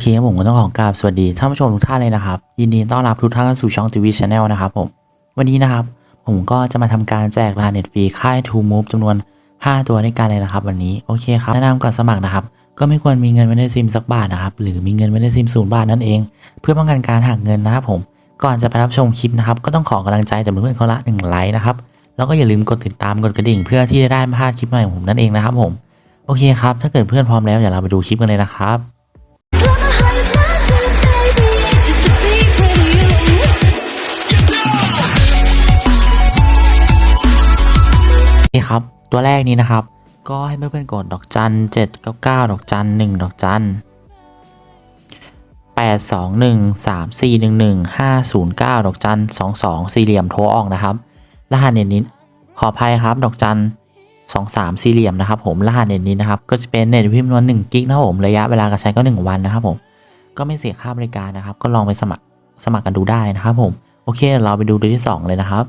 โอเคครับผมก็ต้องขอกราบสวัสดีท่านผู้ชมทุกท่านเลยนะครับ ยินดีต้อนรับทุกท่านเข้าสู่ช่องทีวีชาแนลนะครับผมวันนี้นะครับ ผมก็จะมาทำการแจกรหัสเน็ตฟรีค่าย True Move จำนวน 5 ตัวด้วยกันเลยนะครับ วันนี้โอเคครับแนะนำก่อนสมัครนะครับ ก็ไม่ควรมีเงินไว้ในซิมสักบาทนะครับ หรือมีเงินไว้ในซิมศูนย์บาทนั่นเอง เพื่อป้องกันการหักเงินนะครับผมก่อนจะไปรับชมคลิปนะครับ ก็ต้องขอกำลังใจจากเพื่อนๆเขาละหนึ่งไลค์นะครับแล้วก็อย่าลืมกดติดตามกดกระดิ่ง เพื่อที่จะได้ไม่พลาดคลิปใหม่ของผมนั่นเองนะครับผมโอเคครับถ้าเกิดเพื่อนพร้อมแล้วเดี๋ยวเราไปดูคลิปกันเลยนะครับ ครับ ตัวแรกนี้นะครับ ก็ให้เพื่อนๆกดดอกจันเจ็ดเก้าเก้าดอกจันหนึ่งดอกจันแปดสองหนึ่งสามสี่หนึ่งหนึ่งห้าศูนย์เก้าดอกจันสองสองสี่เหลี่ยมโทรออกนะครับ รหัสเน็ตนี้ขออภัยครับ ดอกจันสองสามสี่เหลี่ยมนะครับ ผมรหัสเน็ตนี้นะครับ ก็จะเป็นเน็ตพิมพ์นวนหนึ่งกิกนะครับผมระยะเวลาการใช้ก็หนึ่งวันนะครับผมก็ไม่เสียค่าบริการนะครับ ก็ลองไปสมัครสมัครกันดูได้นะครับผมโอเคเดี๋ยวเราไปดูตัวที่สองเลยนะครับ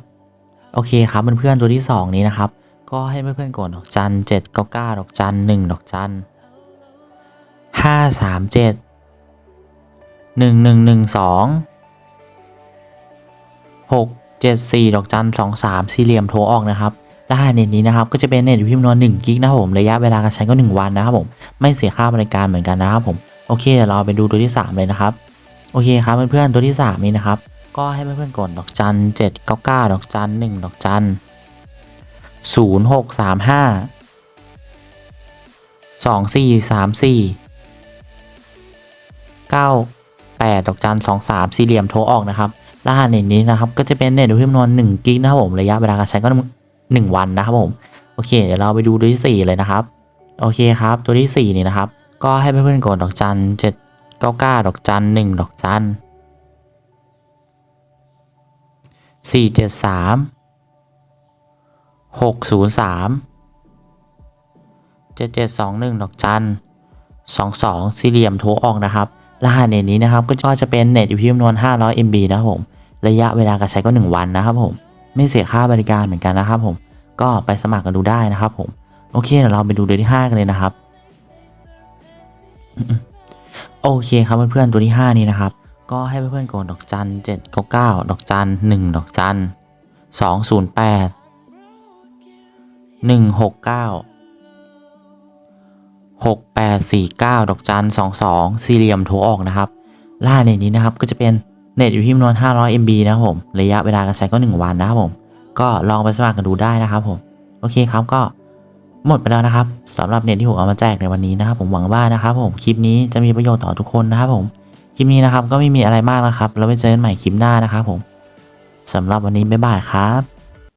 โอเคครับเพื่อนๆตัวที่สองนี้นะครับ ก็ให้เพื่อนๆกดดอกจันเจ็ดเก้าเก้าดอกจันหนึ่งดอกจันห้าสามเจ็ดหนึ่งหนึ่งหนึ่งสองหกเจ็ดสี่ดอกจันสองสามสี่เหลี่ยมโทรออกนะครับรหัสเน็ตนี้นะครับก็จะเป็นเน็ตพิมพ์นวลหนึ่งกิกนะครับผมระยะเวลาการใช้ก็หนึ่งวันนะครับผมไม่เสียค่าบริการเหมือนกันนะครับผมโอเคเดี๋ยวเราไปดูตัวที่สามเลยนะครับโอเคครับเพื่อนๆตัวที่สามนี้นะครับ ก็ให้เพื่อนๆกดดอกจันเจ็ดเก้าเก้าดอกจันหนึ่งดอกจัน ศูนย์หกสามห้าสองสี่สามสี่เก้าแปดดอกจันสองสามสี่เหลี่ยมโทรออกนะครับรหัสเน็ตนี้นะครับ ก็จะเป็นเน็ตพิมพ์นวลหนึ่งกิกนะครับผมระยะเวลาการใช้ก็หนึ่งวันนะครับผมโอเค เดี๋ยวเราไปดูตัวที่สี่เลยนะครับ โอเคครับ ตัวที่สี่นี่นะครับ ก็ให้เพื่อนๆกดดอกจันเจ็ดเก้าเก้าดอกจันหนึ่งดอกจันสี่เจ็ดสาม หกศูนย์สามเจ็ดเจ็ดสองหนึ่งดอกจันสองสองสี่เหลี่ยมโทรออกนะครับ รหัสเน็ตนี้นะครับ ก็จะเป็นเน็ตอยู่ที่จำนวน 500 MB นะครับผม ระยะเวลาการใช้ก็ 1 วันนะครับผม ไม่เสียค่าบริการเหมือนกันนะครับผม ก็ไปสมัครกันดูได้นะครับผม โอเคเดี๋ยวเราไปดูตัวที่ 5 กันเลยนะครับ โอเคครับเพื่อนๆ ตัวที่ 5 นี้นะครับ ก็ให้เพื่อนๆกดดอกจันเจ็ดเก้าเก้าดอกจันหนึ่งดอกจันส องศูนย์แปดหนึ่งหกเก้าหกแปดสี่เก้าดอกจันสองสองสี่เหลี่ยมโทรออกนะครับรหัสเน็ตนี้นะครับก็จะเป็นเน็ตอยู่ที่จำนวน 500 MB นะครับผมระยะเวลาการใช้ก็ 1 วันนะครับผมก็ลองไปสมัครกันดูได้นะครับผมโอเคครับก็หมดไปแล้วนะครับสำหรับเน็ตที่ผมเอามาแจกในวันนี้นะครับ ผมหวังว่านะครับผมคลิปนี้จะมีประโยชน์ต่อทุกคนนะครับผมคลิปนี้นะครับก็ไม่มีอะไรมากนะครับแล้วไว้เจอกันใหม่คลิปหน้านะครับผมสำหรับวันนี้บ๊ายบายครับ